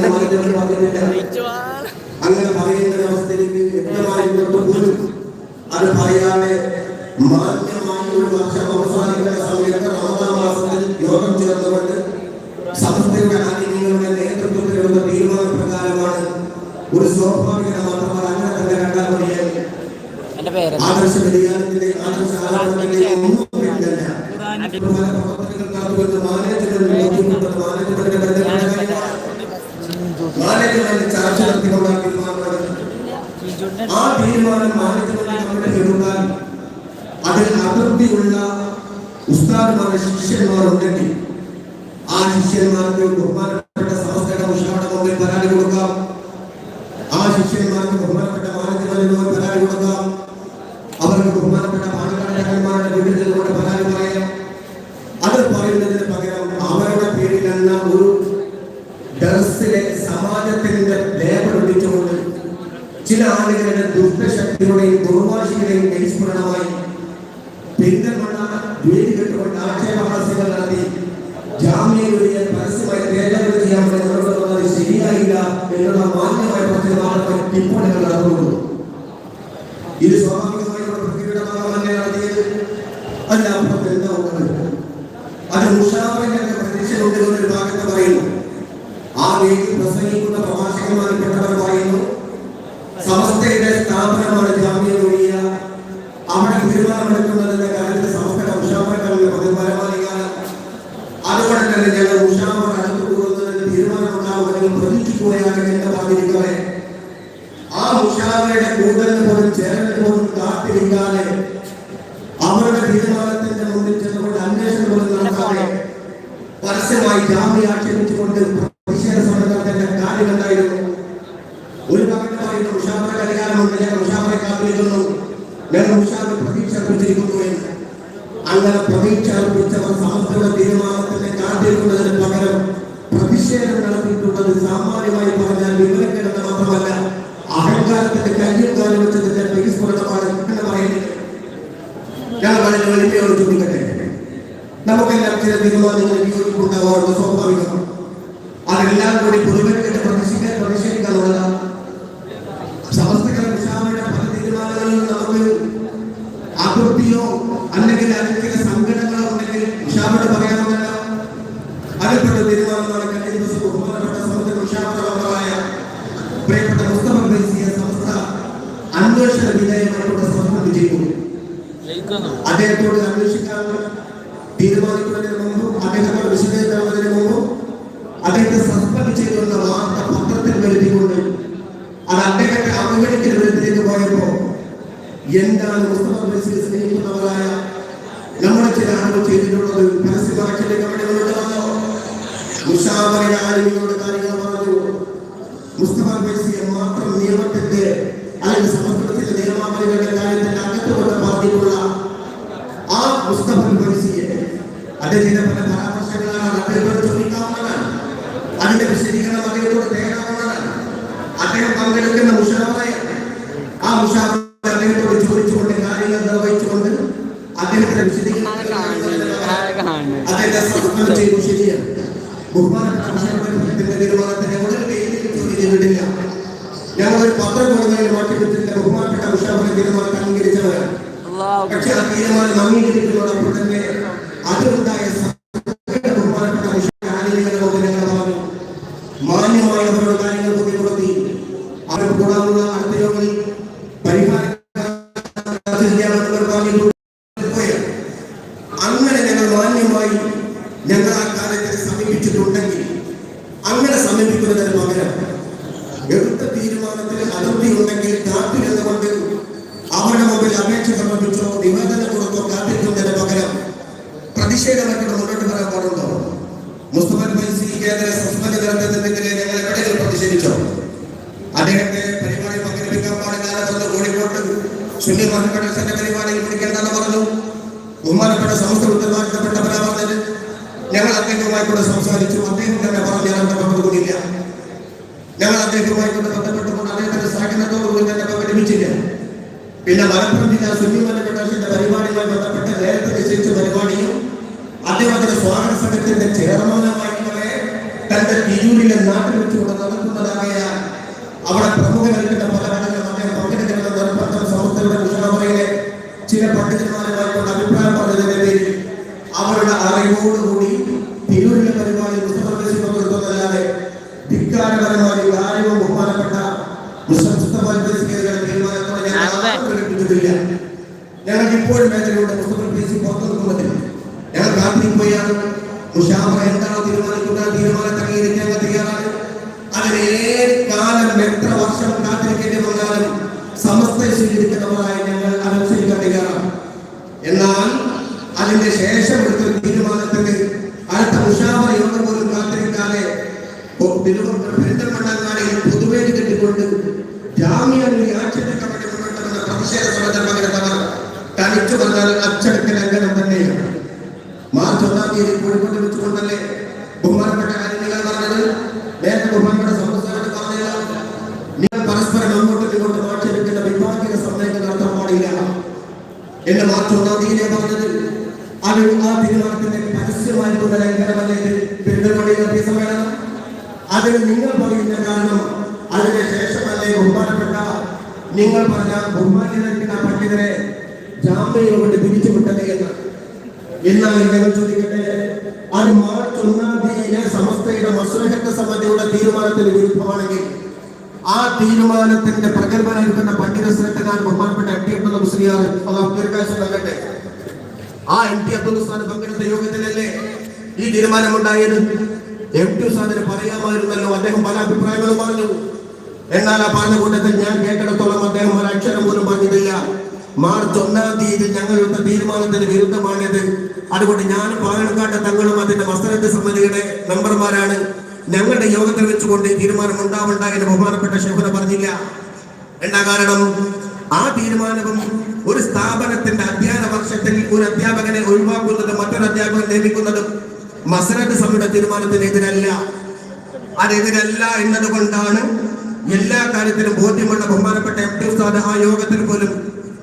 അങ്ങനെ മാറ്റങ്ങൾ പറയുന്നില്ല അങ്ങനെ പറയുന്ന അവസ്ഥയിലേക്ക് വ്യക്തമായിട്ട് പോലും അത് പറയാതെ മാന്യമായി മാനേജ്മെന്റ് ചർച്ച നടത്തിക്കൊണ്ടാണ് തീരുമാനമെടുത്തത്. ആ തീരുമാനം മാനേജ്മെന്റ് നമ്മുടെ എടുക്കാൻ അതിൽ അതൃപ്തിയുള്ള ഉസ്താദുമാർ ശിഷ്യന്മാർ ആ ശിഷ്യന്മാർക്ക് ബഹുമാനപ്പെട്ട സമസ്തയുടെ ഉഷായുടെ മുമ്പിൽ പരാതി കൊടുക്കാം. ആ ശിഷ്യന്മാർക്ക് ബഹുമാനപ്പെട്ട മാനേജ്മെന്റിനോട് പരാതി കൊടുക്കാം. അവർക്ക് ബഹുമാനപ്പെട്ട പാലക്കാടുകാരന്മാരുടെ വീടുകളിലൂടെ പരാതി പറയാം. അത് പറയുന്നതിന് ആളുകളുടെ ദുഷ്ടശക്തികളുടെയും ദുർവാശിയുടെയും നിസ്മരണമായി പെരിന്തൽമണ്ണ വേദി കെട്ടുകൊണ്ട് ആക്ഷേപഹാസ്യങ്ങൾ നടത്തി ജാമ്യയുടെ പരസ്യമായി തേജാവ് ചെയ്യാൻ വേണ്ടി ശരിയായില്ല എന്നുള്ള മാന്യമായ പ്രശ്നം മാത്രമേ ടിപ്പണികൾ നടത്തുള്ളൂ ഇത് സ്വാഭാവികമായ ഒരു പ്രക്രിയയുടെ ഭാഗമല്ലേ നടത്തിയത്. അതിനപ്പുറത്ത് അത് മുഷാഫിന്റെ പ്രതീക്ഷയുണ്ട് എന്നൊരു ഭാഗത്ത് പറയുന്നു. ആ വേദി പ്രസംഗിക്കുന്ന. തീരുമാനത്തിന്റെ മുന്നിൽ ചെന്നുകൊണ്ട് അന്വേഷണം പോലും നടത്താതെ പരസ്യമായി ജാമ്യം ആക്ഷേപിച്ചുകൊണ്ട് വലിയയോട് ചോദിക്കട്ടെ നമുക്കെല്ലാം ചില തീരുമാനങ്ങൾ യോജിപ്പുണ്ടാവാറുണ്ട് സ്വാഭാവികം അതെല്ലാം കൂടി പൊതുവെക്കിട്ട് പ്രതിഷേധിക്കാൻ പ്രതിഷേധിക്കാനുള്ളതാണ് സമസ്തകര വിശാലയുടെ പല തീരുമാനങ്ങളിലും നമുക്ക് അതൃപ്തിയോ അല്ലെങ്കിൽ അതിൽ ചില സങ്കടങ്ങളോ ഉണ്ടെങ്കിൽ വിശാലോട് പറയാമെന്നല്ല അതിൽപ്പെട്ട തീരുമാനമാണ് സമസ്ത വിശാലമായ പ്രിയപ്പെട്ട മുസ്തഫ ഫൈസിയെ സംസ്ഥ അന്വേഷണ വിധേയമായിട്ടുള്ള സമസ്ത അദ്ദേഹത്തോട് അന്വേഷിക്കാൻ തീരുമാനിക്കുന്നതിന് മുമ്പ് അദ്ദേഹത്തോട് വിശദീകരിക്കുന്നതിന് മുമ്പ് അദ്ദേഹത്തെ സസ്പെൻഡ് ചെയ്തുള്ള വാർത്ത പത്രത്തിൽ വരുത്തിക്കൊണ്ട് അത് അദ്ദേഹത്തെ അവഗണിക്കുന്ന വിധത്തിലേക്ക് പോയപ്പോ എന്താണ് മുസ്തഫ ഫൈസിയെ സ്നേഹിക്കുന്നവരായ നമ്മുടെ ചില ആളുകൾ ചെയ്തിട്ടുള്ളത്? പരസ്യമാക്കിയിലേക്ക് അവിടെ കൊണ്ടുവന്നോ മുഷാവറ ആളുകളോട് കാര്യങ്ങൾ പറഞ്ഞു. മുസ്തഫ ഫൈസിയെ മാത്രം നിയമത്തിന്റെ അല്ലെങ്കിൽ സമസ്തത്തിന്റെ നിയമാവലികളുടെ കാര്യത്തിന്റെ അകത്തുകൊണ്ട് പറഞ്ഞിട്ടുള്ള ആ മുസ്തഫ ഫൈസിയെ അദ്ദേഹത്തിന്റെ പല ധാരാപ്രശ്നങ്ങളാണ് അദ്ദേഹത്തോട് ചോദിക്കാവുന്നതാണ് അതിന്റെ വിശദീകരണം അദ്ദേഹത്തോട് തേടാവുന്നതാണ്. അദ്ദേഹം പങ്കെടുക്കുന്ന മുഷാവറയെ ആ മുഷാവറ അദ്ദേഹത്തോട് ചോദിച്ചുകൊണ്ട് കാര്യങ്ങൾ നിർവഹിച്ചുകൊണ്ട് അദ്ദേഹത്തിന്റെ വിശദീകരണം അദ്ദേഹത്തെ സസ്പെൻഡ് ചെയ്തു ശരിയാണ് ബഹുമാനപ്പെട്ട മുഷാവറത്തിന്റെ തീരുമാനത്തിന് വേദിയിൽ ചോദ്യം ചെയ്തിട്ടില്ല. ഞങ്ങൾ ഒരു പത്രം കൊടുക്കുന്നതിന് മാറ്റി വെച്ചിട്ടില്ല ബഹുമാനപ്പെട്ട മുഷാവറ തീരുമാനം അംഗീകരിച്ചവരാണ്. പക്ഷെ ആ തീരുമാനം അംഗീകരിക്കുന്നതോടൊപ്പം തന്നെ അതിലുണ്ടായ ബഹുമാനപ്പെട്ട ആനുകൂല്യങ്ങളുടെ ഞങ്ങൾ പറഞ്ഞു. മാന്യമായ കൂടി കൊടുത്തി അവർ കൂടാനുള്ള അടുത്ത യോഗത്തിൽ പരിഹാരം അങ്ങനെ ഞങ്ങൾ ആ കാര്യത്തെ സമീപിച്ചിട്ടുണ്ടെങ്കിൽ അങ്ങനെ സമീപിക്കുന്നതിന് പകരം എടുത്ത തീരുമാനത്തിൽ അതിർത്തി ഉണ്ടെങ്കിൽ അവരുടെ മുമ്പിൽ അപേക്ഷ സമർപ്പിച്ചോ നിവേദനം കൊടുത്തോ കാത്തിരിക്കുന്നതിന് പകരം പ്രതിഷേധമായിട്ട് മുന്നോട്ട് വരാൻ പാടുണ്ടോ മുസ്തഫ ഫൈസി കേന്ദ്ര സസ്പെൻഡ് നടത്തുന്നതിനെതിരെ ഞങ്ങൾ എവിടെയെങ്കിലും പ്രതിഷേധിച്ചോ അദ്ദേഹത്തെ പരിപാടി പങ്കെടുപ്പിക്കാൻ പാടില്ലാതെ പറഞ്ഞു കോഴിക്കോട്ട് സുന്നി മഹൽക്കടൽസന്റെ പരിപാടിയിൽ പിടിക്കേണ്ടെന്ന് പറഞ്ഞു ബഹുമാനപ്പെട്ട സമസ്ത ഉത്തരവാദിത്തപ്പെട്ടവരാണെന്ന് ഞങ്ങൾ അദ്ദേഹവുമായി കൂടെ സംസാരിച്ചു. അദ്ദേഹം തന്നെ പറഞ്ഞു ഞാൻ ബന്ധപ്പെട്ടുകൊണ്ടില്ല ഞങ്ങൾ അദ്ദേഹവുമായി കൂടെ ബന്ധപ്പെട്ടുകൊണ്ട് അദ്ദേഹത്തിന്റെ സഹകരണത്തോടുകൂടി തന്നെ ലഭിച്ചില്ല. പിന്നെ മലപ്പുറം ജില്ലാ സുന്നി മഹൽക്കടൽസന്റെ പരിപാടിയുമായി ബന്ധപ്പെട്ട നേരത്തെ നിശ്ചയിച്ച പരിപാടിയും അദ്ദേഹത്തിന്റെ സ്വാഗത സംഘത്തിന്റെ ചെയർമാനായിട്ടുള്ളവരെ തന്റെ തിരൂരിലെ നാട്ടിൽ വെച്ചുകൊണ്ട് കൊണ്ട് നടത്തുന്നതായ അവിടെ പ്രമുഖരായിട്ടുള്ള അറിവോടുകൂടി തിരൂരിലെ പരിപാടി മുസ്തഫ പങ്കെടുക്കുന്നതല്ലാതെ ധിക്കാരപരമായി കാര്യവും ബഹുമാനപ്പെട്ട ഞങ്ങൾ ഇപ്പോഴും വേദനയുണ്ട് മുസ്തഫ പി സി പുറത്തു നിൽക്കുന്നതിൽ ഞങ്ങൾ കാത്തിരിക്കുകയാണ് മുഷാവറ എന്താണോ തീരുമാനിക്കുക തീരുമാനത്തെ ഞങ്ങൾ തയ്യാറാണ്. അതിന് ഏത് കാലം എത്ര വർഷം കാത്തിരിക്കേണ്ടി വന്നാലും സമസ്ത സ്വീകരിക്കുന്നവരായി ഞങ്ങൾ അനുസരിക്കാൻ തയ്യാറാണ്. എന്നാൽ അതിന്റെ ശേഷം എന്റെ തീയതി പറഞ്ഞത്. അത് ആ തീരുമാനത്തിന്റെ പരസ്യമായിട്ടുള്ള ലംഘനമല്ലേ ഇത്? പെരുന്തൽമണ്ണയിൽ നടത്തിയ സമ്മേളനം? നിങ്ങൾ പറയുന്ന കാരണം ശേഷമല്ലേ ബഹുമാനപ്പെട്ട നിങ്ങൾ പറഞ്ഞ ബഹുമാനിക്കുന്ന പണ്ഡിതരെ ജാമ്യം കൊണ്ട് എന്ന്. എന്നാൽ ഞങ്ങൾ ചോദിക്കട്ടെ? അത് മാർച്ച് ഒന്നാം സമസ്തയുടെ മസ്ലഹത്ത് സമിതിയുടെ തീരുമാനത്തിന് വിരുദ്ധമാണെങ്കിൽ ആ തീരുമാനത്തിന്റെ പ്രഗത്ഭനായിരിക്കുന്ന പണ്ഡിത ശ്രദ്ധകാരൻ ബഹുമാനപ്പെട്ട എം ടി അബ്ദുൽ മുസ്ലിയാർ അത് നൽകട്ടെ ആ എം ടി അബ്ദുൽ ഉസ്താൻ പങ്കെടുത്ത യോഗത്തിലല്ലേ ഈ തീരുമാനമുണ്ടായത്? എം ടി ഉസ്താദിന് പറയാമായിരുന്നല്ലോ അദ്ദേഹം പല അഭിപ്രായങ്ങളും പറഞ്ഞു. എന്നാൽ ആ പറഞ്ഞ കൂട്ടത്തിൽ ഞാൻ കേട്ടിടത്തോളം അദ്ദേഹം ഒരു അക്ഷരം പോലും പറഞ്ഞിട്ടില്ല. മാർച്ച് ഒന്നാം തീയതി ഞങ്ങളുടെ തീരുമാനത്തിന് വിരുദ്ധമാണിത്. അതുകൊണ്ട് ഞാൻ പാലക്കാട്ട് തങ്ങളും അതിന്റെ മസ്തരത്ത് സമിതിയുടെ മെമ്പർമാരാണ്. ഞങ്ങളുടെ യോഗത്തിൽ വെച്ചുകൊണ്ട് തീരുമാനം ഉണ്ടാവണ്ട എന്ന് ബഹുമാനപ്പെട്ട ശേഖര പറഞ്ഞില്ല. എന്താ കാരണം? ആ തീരുമാനവും ഒരു സ്ഥാപനത്തിന്റെ അധ്യയന വർഷത്തിൽ ഒരു അധ്യാപകനെ ഒഴിവാക്കുന്നതും മറ്റൊരു അധ്യാപകൻ നിയമിക്കുന്നതും മസരത്ത് സഭയുടെ തീരുമാനത്തിനെതിരല്ല. അതെതിരല്ല എന്നതുകൊണ്ടാണ് എല്ലാ കാര്യത്തിലും ബോധ്യമുള്ള ബഹുമാനപ്പെട്ട എം ടി ഉസ്താദ് ആ യോഗത്തിൽ പോലും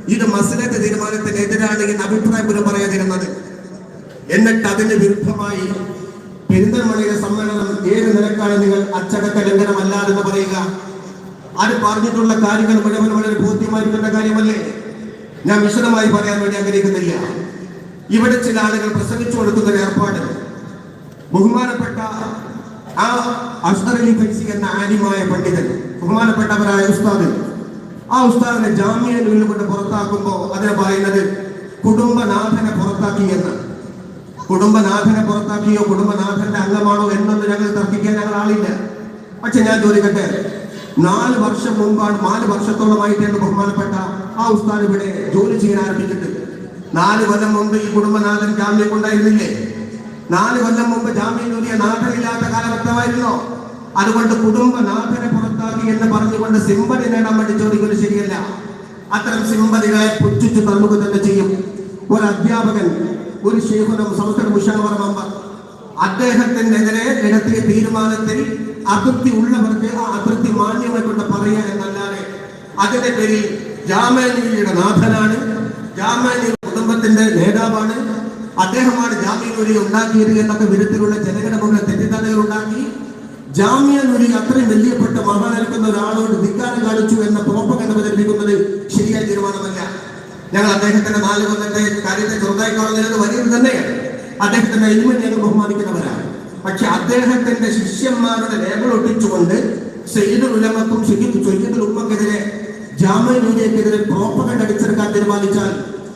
ഇത് മസലത്ത് തീരുമാനത്തിനെതിരാണ് എന്ന് അഭിപ്രായം പോലും പറയാതിരുന്നത്. എന്നിട്ട് അതിന് വിരുദ്ധമായി പെരിന്തൽമണ്ണയിലെ സമ്മേളനം ഏത് നിലക്കാണ് നിങ്ങൾ അച്ചടക്ക ലംഘനമല്ലാതെന്ന് പറയുക? അത് പറഞ്ഞിട്ടുള്ള കാര്യങ്ങൾ മുഴുവൻ വളരെ ബോധ്യമായിട്ടുള്ള കാര്യമല്ലേ? ഞാൻ വിശദമായി പറയാൻ വേണ്ടി ആഗ്രഹിക്കുന്നില്ല. ഇവിടെ ചില ആളുകൾ പ്രസംഗിച്ചു കൊടുക്കുന്ന ഏർപ്പാട്. ബഹുമാനപ്പെട്ട ആ അഷ്ഹർ അലി ഫൈസി എന്ന ആര്യമായ പണ്ഡിതൻ ബഹുമാനപ്പെട്ടവരായ ഉസ്താദ് ആ ഉസ്താദിനെ ജാമ്യം കൊണ്ട് പുറത്താക്കുമ്പോൾ അതിനെ പറയുന്നത് കുടുംബനാഥനെ പുറത്താക്കി എന്ന്. കുടുംബനാഥനെ പുറത്താക്കിയോ കുടുംബനാഥന്റെ അംഗമാണോ എന്നൊന്ന് ഞങ്ങൾ തർക്കിക്കാൻ ഞങ്ങൾ ആളില്ല. പക്ഷെ ഞാൻ ചോദിക്കട്ടെ നാല് വർഷം മുമ്പാണ് നാല് വർഷത്തോളമായിട്ട് വർഷത്തോളമായിട്ടാണ് ബഹുമാനപ്പെട്ട ആ ഉസ്താദ് ഇവിടെ ജോലി ചെയ്യാൻ ആരംഭിച്ചിട്ട്. നാല് കൊല്ലം മുമ്പ് ഈ കുടുംബനാഥൻ ജാമ്യം കൊണ്ടായിരുന്നില്ലേ? നാല് കൊല്ലം മുമ്പ് ജാമ്യം നൽകിയ നാഥനില്ലാത്ത കാലഘട്ടമായിരുന്നോ? അതുകൊണ്ട് കുടുംബനാഥനെ പുറത്താക്കി എന്ന് പറഞ്ഞുകൊണ്ട് സിമ്പതി നേടാൻ വേണ്ടി ചോദിക്കുന്നത് ശരിയല്ല. അത്തരം സിമ്പതികളെ പുച്ഛിച്ചു തള്ളുക തന്നെ ചെയ്യും. ഒരു അധ്യാപകൻ ഒരു ശേഖരം സംസ്ഥാന മുഷാവറ മെമ്പർ അദ്ദേഹത്തിനെതിരെ എടുത്തിയ തീരുമാനത്തിൽ അതൃപ്തി ഉള്ളവർക്ക് ആ അതൃപ്തി മാന്യമായി കൊണ്ട് പറയുക എന്നല്ലാതെ അതിന്റെ പേരിൽ ജാമ്യാനിയുടെ നാഥനാണ് ജാമ്യാനി കുടുംബത്തിന്റെ നേതാവാണ് അദ്ദേഹമാണ് ജാമ്യനൂരി ഉണ്ടാക്കിയത് എന്നൊക്കെ വിധത്തിലുള്ള ജനങ്ങളുടെ മുന്നിൽ തെറ്റിദ്ധാരണകൾ ഉണ്ടാക്കി. ജാമ്യനൂരി അത്രയും വലിയപ്പെട്ട മഹാനായിരിക്കുന്ന ഒരാളോട് ധിക്കാരം കാണിച്ചു എന്ന പ്രോപ്പകണ്ട പ്രചരിപ്പിക്കുന്നത് ശരിയായ തീരുമാനമല്ല. ഞങ്ങൾ അദ്ദേഹത്തിന്റെ നാല് കൊല്ലത്തെ കാര്യത്തെ ചെറുതായി കാണുന്നതിന് വലിയത് തന്നെയാണ്. അദ്ദേഹത്തിന്റെ എലിമെന്റ് ഞങ്ങൾ ബഹുമാനിക്കുന്നവരാണ്. പക്ഷെ അദ്ദേഹത്തിന്റെ ശിഷ്യന്മാരുടെ ലേബൽ ഒട്ടിച്ചുകൊണ്ട് സയ്യിദുൽ ഉലമക്കും സയ്യിദുൽ ഉമ്മക്കെതിരെ ജാമ്യനൂരിയെക്കെതിരെ പ്രോപ്പകണ്ട് അടിച്ചെടുക്കാൻ തീരുമാനിച്ചാൽ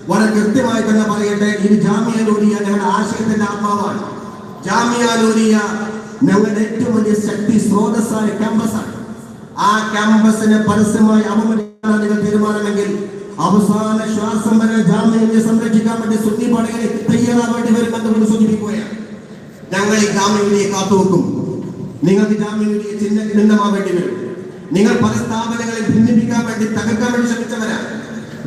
വളരെ കൃത്യമായി തന്നെ പറയട്ടെ ഇത് ജാമ്യാനൂരിയ ഞങ്ങളുടെ ആശയത്തിന്റെ ആത്മാവാണ്. ജാമ്യാനൂരിയ ഞങ്ങളുടെ ഏറ്റവും വലിയ ശക്തി സ്രോതസ്സായ ക്യാമ്പസാണ് ആ ക്യാമ്പസിനെ പരസ്യമായി അവമതിക്കാനാണ് നിങ്ങൾ തീരുമാനമെങ്കിൽ അവസാന ശ്വാസം വരെ ജാമ്യത്തെ സംരക്ഷിക്കാൻ വേണ്ടി സുന്നി പടകളെ തയ്യാറാവേണ്ടി വരുമെന്ന് കൊണ്ട് സൂചിപ്പിക്കുകയാണ്. ഞങ്ങൾ ഈ ജാമ്യവിധിയെ കാത്തുവെക്കും. നിങ്ങൾക്ക് ജാമ്യവിധിയെ ചിഹ്ന ചിഹ്നമാവേണ്ടി വരും. നിങ്ങൾ പല സ്ഥാപനങ്ങളെ ഭിന്നിപ്പിക്കാൻ വേണ്ടി തകർക്കാൻ വേണ്ടി ശ്രമിച്ചവരാണ്.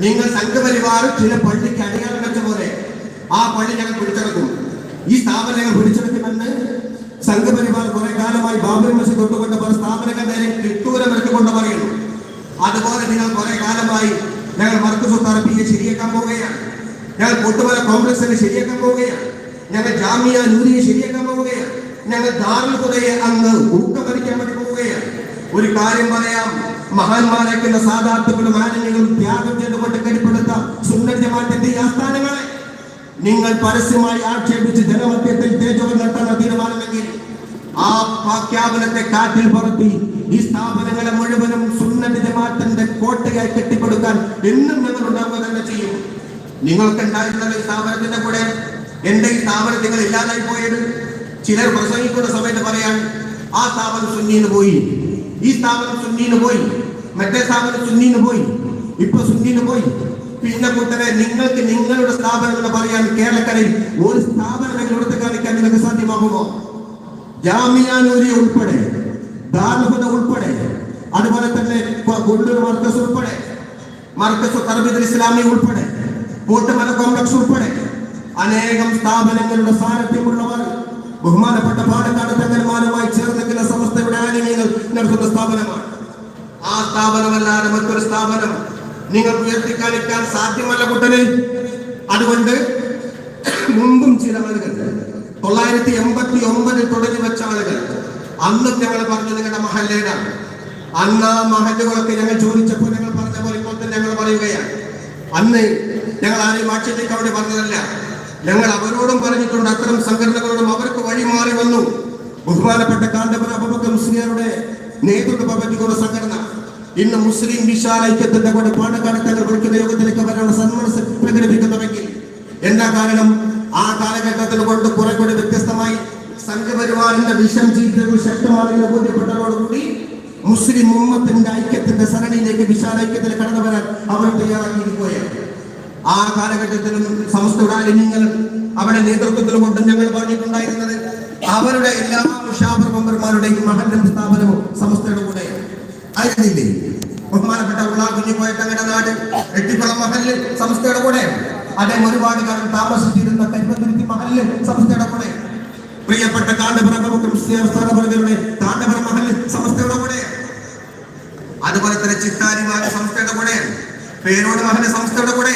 നിങ്ങൾ സംഘപരിവാർ ചില പള്ളിക്ക് അടിയാളം വെച്ച പോലെ ആ പള്ളി ഞങ്ങൾ പിടിച്ചെടുക്കും. ഈ സ്ഥാപനങ്ങൾ പിടിച്ചെടുക്കുമെന്ന് സംഘപരിവാർ കുറെ കാലമായി ബാബറി മസ്ജിദ് തൊട്ടുകൊണ്ട് പല സ്ഥാപനങ്ങൾ നേരെ കിട്ടൂരം ഇറക്കിക്കൊണ്ട് പറയുന്നു. അതുപോലെ നിങ്ങൾ കുറെ കാലമായി ഞങ്ങൾ മർക്കസ് തെറപ്പിയെ ശരിയാക്കാൻ പോവുകയാണ്. ഞങ്ങൾ പൊട്ടുമല കോൺഗ്രസിനെ ശരിയാക്കാൻ പോവുകയാണ്. ഞങ്ങൾ ജാമ്യ നൂരിയെ ശരിയാക്കാൻ പോവുകയാണ്. ഞങ്ങൾ ദാറുൽ ഹുദയെ അങ്ങ് ഊക്കം ഭരിക്കാൻ വേണ്ടി പോവുകയാണ്. ഒരു കാര്യം പറയാം. മഹാന്മാരാക്കുന്ന സാധാർത്ഥങ്ങളും ആനന്യങ്ങളും ത്യാഗം ചെയ്തുകൊണ്ട് കെട്ടിപ്പടുത്ത സുന്ദര ജമാത്തിന്റെ ഈ ആസ്ഥാനങ്ങളെ നിങ്ങൾ പരസ്യമായി ആക്ഷേപിച്ച് ജനമധ്യത്തിൽ തേജോവൻ നടത്താൻ തീരുമാനമെങ്കിൽ ആ പ്രഖ്യാപനത്തെ കാറ്റിൽ പറത്തി ഈ സ്ഥാപനങ്ങളെ മുഴുവനും കോട്ടയായി കെട്ടിപ്പടുക്കാൻ എന്നും ഞങ്ങൾ തന്നെ ചെയ്യും. നിങ്ങൾക്ക് ഉണ്ടായിരുന്ന ഈ സ്ഥാപനത്തിന്റെ കൂടെ. എന്റെ ഈ സ്ഥാപനം നിങ്ങൾ ഇല്ലാതായി പോയത്. ചിലർ പ്രസംഗിക്കുന്ന സമയത്ത് പറയാൻ ആ സ്ഥാപനം സുന്നീന് പോയി. ഈ സ്ഥാപനം സുന്നീന് പോയി. മറ്റേ സ്ഥാപനം സുന്നീന് പോയി. ഇപ്പൊ സുന്നീന് പോയി. പിന്നെ കൂട്ടരെ നിങ്ങൾക്ക് നിങ്ങളുടെ സ്ഥാപനങ്ങൾ പറയാൻ കേരളക്കരയിൽ ഒരു സ്ഥാപനമെങ്കിലും എടുത്ത് കാണിക്കാൻ നിങ്ങൾക്ക് സാധ്യമാകുമോ? ജാമിയാനൂരി ഉൾപ്പെടെ ദാർഹുദ ഉൾപ്പെടെ അതുപോലെ തന്നെ മർക്കസ് ഉൾപ്പെടെ മർക്കസ് തർബിദ് ഇസ്ലാമി ഉൾപ്പെടെ കൂട്ടുമല കോംപ്ലക്സ് ഉൾപ്പെടെ അനേകം സ്ഥാപനങ്ങളുടെ സാരഥ്യമുള്ളവർ ബഹുമാനപ്പെട്ട പാലക്കാട് തങ്ങന്മാരുമായി ചേർന്ന് സമസ്തയുടെ ആനുകൂല്യങ്ങൾ നടത്തുന്ന സ്ഥാപനമാണ്. ആ സ്ഥാപനമല്ലാതെ മറ്റൊരു സ്ഥാപനം നിങ്ങൾ ഉയർത്തിക്കാണിക്കാൻ സാധ്യമല്ല കുട്ടന്. അതുകൊണ്ട് മുമ്പും ചില ആളുകൾ തൊള്ളായിരത്തി എൺപത്തി ഒമ്പതിൽ തുടങ്ങി വെച്ച ആളുകൾ അന്നും ഞങ്ങൾ പറഞ്ഞു നിങ്ങളുടെ മഹല്ലേടാണ് അന്ന് ആ മഹല്ലുകളൊക്കെ ഞങ്ങൾ ചോദിച്ചപ്പോൾ ഞങ്ങൾ പറഞ്ഞ പോലെ ഇപ്പോൾ തന്നെ ഞങ്ങൾ പറയുകയാണ്. അന്ന് ഞങ്ങൾ ആരെയും ആക്ഷേപിക്കാൻ വേണ്ടി പറഞ്ഞതല്ല. ഞങ്ങൾ അവരോടും പറഞ്ഞിട്ടുണ്ട് അത്തരം സംഘടനകളോടും അവർക്ക് വഴിമാറി വന്നു. ബഹുമാനപ്പെട്ട കാന്തപുര അബുബക്കർ മുസ്ലിയാരുടെ നേതൃത്വം സംഘടന. ഇന്ന് മുസ്ലിം വിശാല ഐക്യത്തിന്റെ കൂടെ പാണക്കാട് തങ്ങൾ വിളിക്കുന്ന യോഗത്തിലേക്ക് വരാനുള്ള സന്മനസ് പ്രകടിപ്പിക്കുന്നുവെങ്കിൽ എന്താ കാരണം? ആ കാലഘട്ടത്തിൽ കൊണ്ട് കുറെ കൂടി വ്യത്യസ്തമായി സംഘപരിവാറിന്റെ വിഷം ചീറ്റകൾ ശക്തമാണെന്ന് ബോധ്യപ്പെട്ടതോടുകൂടി മുസ്ലിം ഉമ്മത്തിന്റെ ഐക്യത്തിന്റെ സരണിയിലേക്ക് വിശാല ഐക്യത്തിൽ കടന്നു വരാൻ അവർ തയ്യാറാക്കിയിരിക്കുകയാണ്. ആ കാലഘട്ടത്തിലും സമസ്തയുടെ അലിന്യങ്ങൾ അവിടെ നേതൃത്വത്തിൽ കൊണ്ടും ഞങ്ങൾ പറഞ്ഞിട്ടുണ്ടായിരുന്നത്. അവരുടെ എല്ലാ മെമ്പർമാരുടെയും മഹല്ലും സ്ഥാപനവും സമസ്തയുടെ കൂടെ ആയിരുന്നില്ലേ? ബഹുമാനപ്പെട്ട ഉള്ള കുഞ്ഞുപോയ തങ്ങളുടെ നാട് എട്ടിക്കുളം മഹലിൽ സമസ്തയുടെ കൂടെ അദ്ദേഹം ഒരുപാട് കാലം താമസിച്ചിരുന്ന കരിമത്തുരുത്തി കൂടെ പ്രിയപ്പെട്ട കാണ്ടപുരം സ്ഥാനപരങ്ങളുടെ കാണ്ടപുര മഹൽ സംസ്ഥയുടെ കൂടെ. അതുപോലെ തന്നെ ചിത്താരിമാരുടെ സംസ്ഥയുടെ കൂടെ പേരോട് മഹൽ സംസ്ഥയുടെ കൂടെ.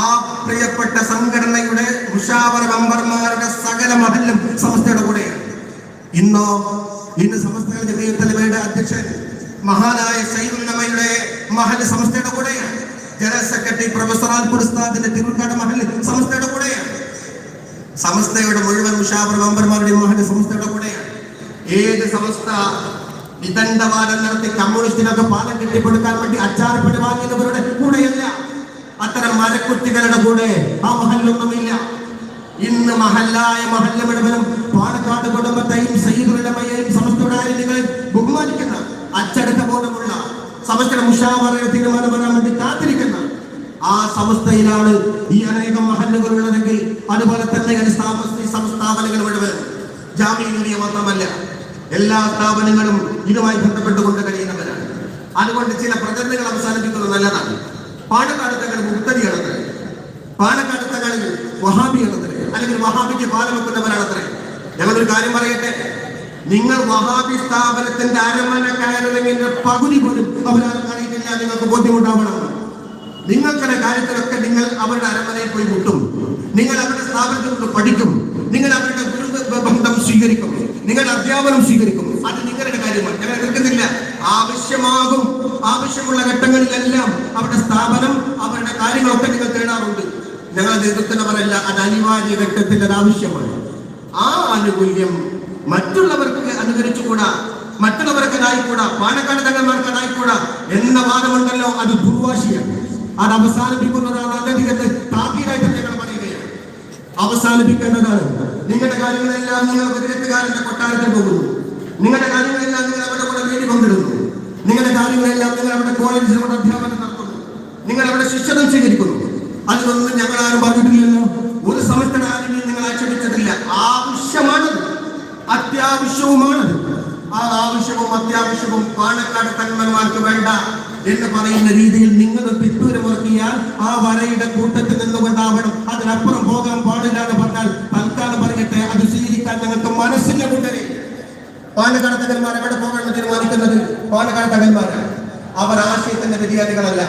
ആ പ്രിയപ്പെട്ട സംഘടനയുടെ മുഷാവറ മെമ്പർമാരുടെ സകല മഹലും സംസ്ഥയുടെ കൂടെ. ഇന്നോ ഇന്ന് സമസ്ത തലമയുടെ അധ്യക്ഷൻ മഹാനായ സൈദുല്ലമയുടെ മഹൽ സംസ്ഥയുടെ കൂടെ. ജനറൽ സെക്രട്ടറി പ്രൊഫസർ ആൽപുർ ഉസ്താദിന്റെ തിരുക്കാട് മഹൽ സംസ്ഥയുടെ സമസ്തയുടെ മുഴുവൻ മുഷാവർ മെമ്പർമാരുടെയും മഹൽ സംസ്ഥയുടെ കൂടെ ഏത് സമസ്ത വിദണ്ഡവാദം നടത്തി കമ്മ്യൂണിസ്റ്റിനൊക്കെ പാലം കെട്ടിപ്പടുക്കാൻ വേണ്ടി അച്ചാർപ്പെട്ട് വാങ്ങിയവരുടെ കൂടെയല്ല. അത്തരം മരക്കുട്ടികളുടെ കൂടെ ആ മഹല്ലൊന്നുമില്ല. ഇന്ന് മഹല്ലായ മഹല്ലമിടവനും പാലക്കാട് കുടുംബത്തെയും സൈദുലമയെയും സമസ്തയുടെ നിങ്ങൾ ബഹുമാനിക്കുന്ന അച്ചടക്ക ബോധമുള്ള സമസ്തയുടെ മുഷാവറ തീരുമാനം വരാൻ വേണ്ടി കാത്തിരിക്കുന്ന ആ സമസ്തയിലാണ് ഈ അനേകം മഹല്ലുകൾ ഉള്ളതെങ്കിൽ അതുപോലെ തന്നെ സംസ്ഥാപനങ്ങൾ മുഴുവൻ ജാമ്യ മാത്രമല്ല എല്ലാ സ്ഥാപനങ്ങളും ഇതുമായി ബന്ധപ്പെട്ടുകൊണ്ട് കഴിയുന്നവരാണ്. അതുകൊണ്ട് ചില പ്രചരണങ്ങൾ അവസാനിപ്പിക്കുന്നത് നല്ലതാണ്. പാലക്കാട് തങ്ങൾ മുക്തരിയാണത്രേ പാലക്കാട് അല്ലെങ്കിൽ വഹാബിക്ക് പാലം വെക്കുന്നവരാണത്രേ ഞങ്ങളൊരു കാര്യം പറയട്ടെ. നിങ്ങൾ വഹാബി സ്ഥാപനത്തിന്റെ അരമന കയറുന്നതിന്റെ പകുതി പോലും അവരാരും അറിയിട്ടില്ല നിങ്ങൾക്ക് ബോധ്യമുണ്ടാവണം നിങ്ങൾക്കുടെ കാര്യത്തിലൊക്കെ നിങ്ങൾ അവരുടെ അരമനയിൽ പോയി മുട്ടും. നിങ്ങൾ അവരുടെ സ്ഥാപനത്തിൽ കൊണ്ട് പഠിക്കും. നിങ്ങൾ അവരുടെ ഗുരു ബന്ധം സ്വീകരിക്കും. നിങ്ങൾ അധ്യാപനം സ്വീകരിക്കും. അത് നിങ്ങളുടെ കാര്യമാണ്. ഞങ്ങൾ എടുക്കുന്നില്ല ആവശ്യമാകും. ആവശ്യമുള്ള ഘട്ടങ്ങളിലെല്ലാം അവരുടെ സ്ഥാപനം അവരുടെ കാര്യങ്ങളൊക്കെ നിങ്ങൾ തേടാറുണ്ട്. ഞങ്ങൾ എതിർക്കുന്നവരല്ല അത് അനിവാര്യ ഘട്ടത്തിൽ അത് ആവശ്യമാണ്. ആ ആനുകൂല്യം മറ്റുള്ളവർക്ക് അനുകരിച്ചുകൂടാ. മറ്റുള്ളവർക്ക് അതായിക്കൂടാ പാലക്കാട് തങ്ങന്മാർക്ക് എന്ന വാദമുണ്ടല്ലോ. അത് ദുർവാശിയാണ്. അത് അവസാനിപ്പിക്കുന്നതാണ് അത്യധികത്തെ താക്കീതായിട്ട് ഞങ്ങൾ പറയുകയാണ്. അവസാനിപ്പിക്കേണ്ടതാണ്. നിങ്ങളുടെ കാര്യങ്ങളെല്ലാം നിങ്ങൾ വിദഗ്ധകാരന്റെ കൊട്ടാരത്തിൽ പോകുന്നു. നിങ്ങളുടെ കാര്യങ്ങളെല്ലാം നിങ്ങൾ അവരുടെ കൂടെ വേണ്ടി പങ്കിടുന്നു. നിങ്ങളുടെ കാര്യങ്ങളെല്ലാം നിങ്ങൾ അവരുടെ കോളേജിലൂടെ അധ്യാപനം നടത്തുന്നു. നിങ്ങൾ അവിടെ ശിക്ഷണം സ്വീകരിക്കുന്നു. അതിനൊന്നും ഞങ്ങൾ ആരും പറഞ്ഞിട്ടില്ലല്ലോ. ഒരു സമയത്തിന് നിങ്ങൾ ആക്ഷേപിച്ചിട്ടില്ല ആവശ്യമാണത് അത്യാവശ്യവുമാണത് ആ ആവശ്യവും അത്യാവശ്യവും പാണക്കാട് തന്മന്മാർക്ക് വേണ്ട. എന്ന് പറയുന്ന രീതിയിൽ നിങ്ങൾ പിത്തൂരമിറക്കിയാൽ ആ വരയുടെ കൂട്ടത്തിൽ നിന്നുകൊണ്ടാവണം. അതിനപ്പുറം പോകാൻ പാടില്ല എന്ന് പറഞ്ഞാൽ തൽക്കാലം പറയട്ടെ അത് സ്വീകരിക്കാൻ ഞങ്ങൾക്ക് മനസ്സില്ല കൂട്ടരെ പാലക്കാട് എവിടെ പോകണമെന്ന് തീരുമാനിക്കുന്നത്? പാലക്കാട് അവർ ആശയത്തിന്റെ വ്യതിയാനികളല്ല.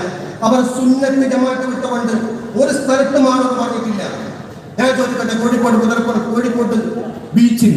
അവർ സുന്നത്ത് ജമാഅത്ത് വിട്ടുകൊണ്ട് ഒരു സ്ഥലത്ത് മാറുമെന്ന് പറഞ്ഞിട്ടില്ല ഞാൻ ചോദിക്കട്ടെ കോഴിക്കോട് മുതൽക്കോട് കോഴിക്കോട്ട് ബീച്ചിൽ